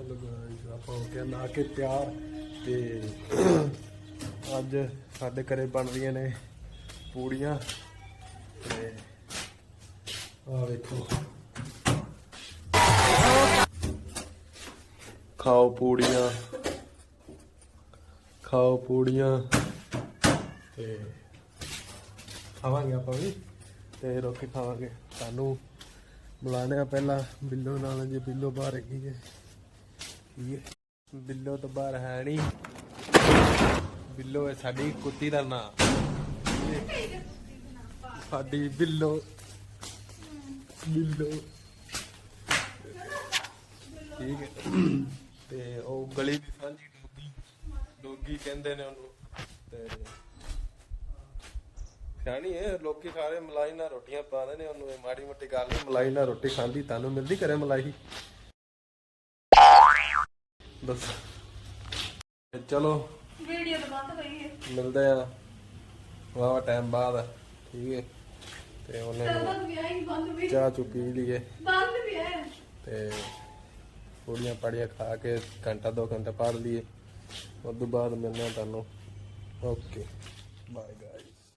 ਚਲੋ guys, ਆਪਾਂ ਹੋ ਗਿਆ ਨਾ ਕੇ ਤਿਆਰ ਤੇ ਅੱਜ ਸਾਡੇ ਘਰੇ ਬਣ ਰਹੀਆਂ ਨੇ ਪੂੜੀਆਂ ਤੇ ਆ ਵੇਖੋ। ਖਾਓ ਪੂੜੀਆਂ। ਖਾਓ ਪੂੜੀਆਂ ਤੇ ਖਾਵਾਂਗੇ ਆਪਾਂ ਵੀ ਤੇ ਰੋਟੀ ਖਾਵਾਂਗੇ। ਤੁਹਾਨੂੰ ਬੁਲਾਣੇ ਆ ਪਹਿਲਾਂ ਬਿੱਲੋ ਨਾਲ ਜੇ ਬਿੱਲੋ ਬਾਹਰ ਹੈਗੀ ਹੈ। ਠੀਕ ਬਿੱਲੋ ਤੋਂ ਬਾਹਰ ਹੈ ਨਹੀਂ ਬਿੱਲੋ ਹੈ ਸਾਡੀ ਕੁੱਤੀ ਦਾ ਨਾਂ। ਸਾਡੀ ਬਿੱਲੋ। ਬਿੱਲੋ। ਠੀਕ ਹੈ। ਤੇ ਉਹ ਗਲੀ ਦੀ ਸਾਂਝੀ ਡੋਗੀ। ਡੋਗੀ ਕਹਿੰਦੇ ਨੇ ਉਹਨੂੰ। ਤੇ ਸਿਆਣੀ ਹੈ, ਲੋਕੀ ਸਾਰੇ ਮਲਾਈ ਨਾਲ ਰੋਟੀਆਂ ਪਾਉਂਦੇ ਨੇ ਉਹਨੂੰ। ਇਹ ਮਾੜੀ ਮੋਟੀ ਗੱਲ ਨਹੀਂ ਮਲਾਈ ਨਾਲ ਰੋਟੀ ਖਾਂਦੀ ਤੁਹਾਨੂੰ ਮਿਲਦੀ ਕਰੇ ਮਲਾਈ? ਦੱਸ। ਚਲੋ ਵੀਡੀਓ ਤਾਂ ਬੰਦ ਪਈ ਹੈ। ਮਿਲਦੇ ਆ। ਵਾਵਾ ਟਾਈਮ ਬਾਅਦ ਠੀਕ ਹੈ। ਤੇ ਉਹਨੇ ਵਿਆਹ ਹੀ ਬੰਦ ਵੀ ਚਾਹ ਚੁ ਪੀ ਲਈਏ। ਬੰਦ ਵੀ ਹੈ। ਤੇ ਪੂੜੀਆਂ ਪਾੜੀਆਂ ਖਾ ਕੇ ਘੰਟਾ ਦੋ ਘੰਟੇ ਪੜ ਲਈਏ। ਉਸ ਤੋਂ ਬਾਅਦ ਮਿਲਦੇ ਆ ਤੁਹਾਨੂੰ। Okay bye guys